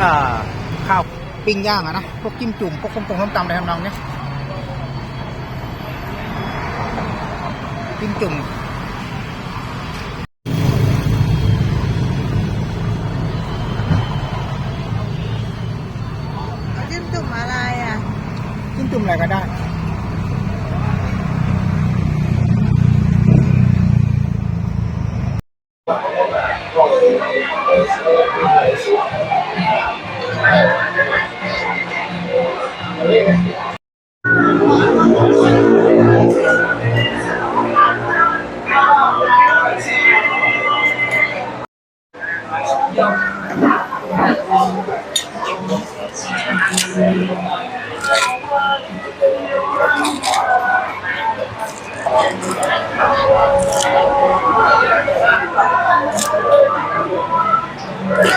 เอ่อข้าวปิ้งย่างอะนะ พวกจิ้มจุ่ม พวกต้มตำต้มตำอะไรทำนองเนี้ยจิ้มจุ่มเอาจิ้มจุ่มอะไรอะ จิ้มจุ่มอะไรก็ได้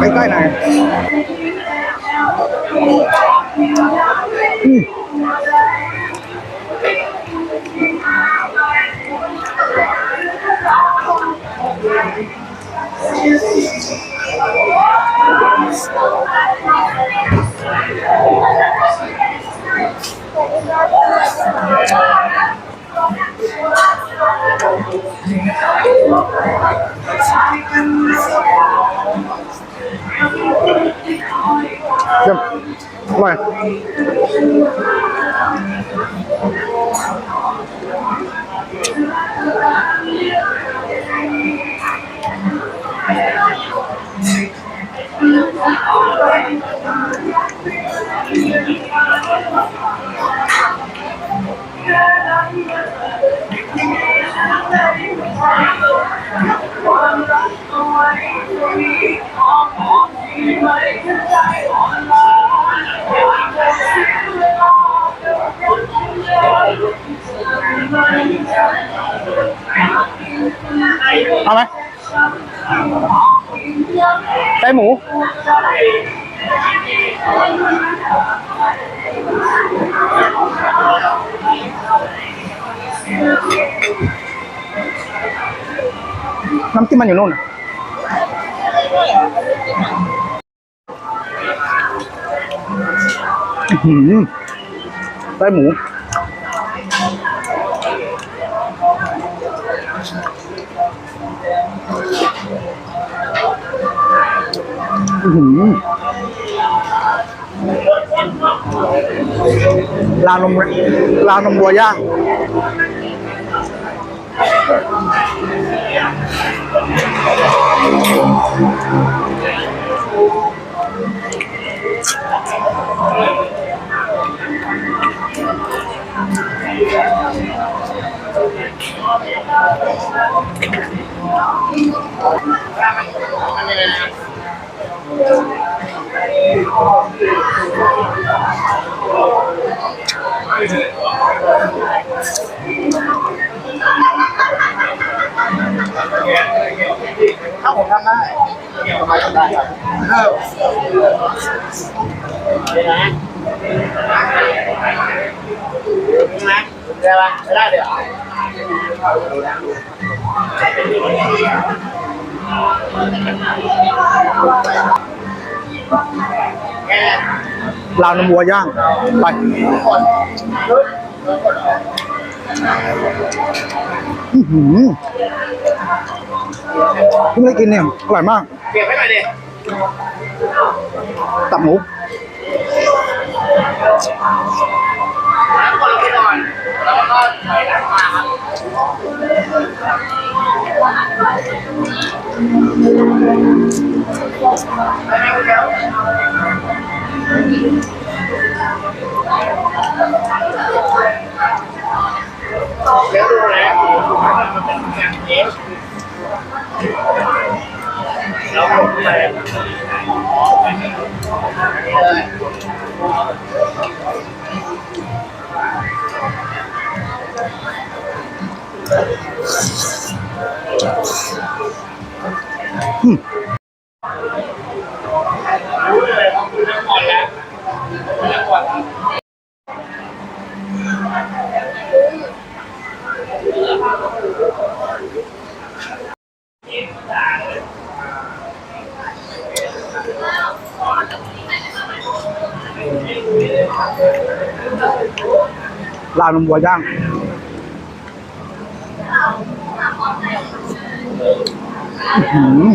ใกล้ๆหน่อยอืม Come on. ส来。 ไหมไส้หมู น้ำจิ้มมันอยู่นู่นนะอื้อหือไส้หมู lanum lanum buaya Thank you. ถ้าผมทำได้ทำไมทำได้ครับ นะได้ปะไม่ได้เดี๋ยว ลาวนมวัวย่าง ไปอื้อหือเพิ่งได้กินเนี่ย อร่อยมาก เก็บไว้หน่อยดิตับหมูแล้วคนเราไปก่อนแล้วก็ถอยหลังมาครับไม่ไม่เดี๋ยว แล้วดูแลมันเป็นงานเย็บแล้วก็ไปเลยอืม ลาบนมวัวย่างหืม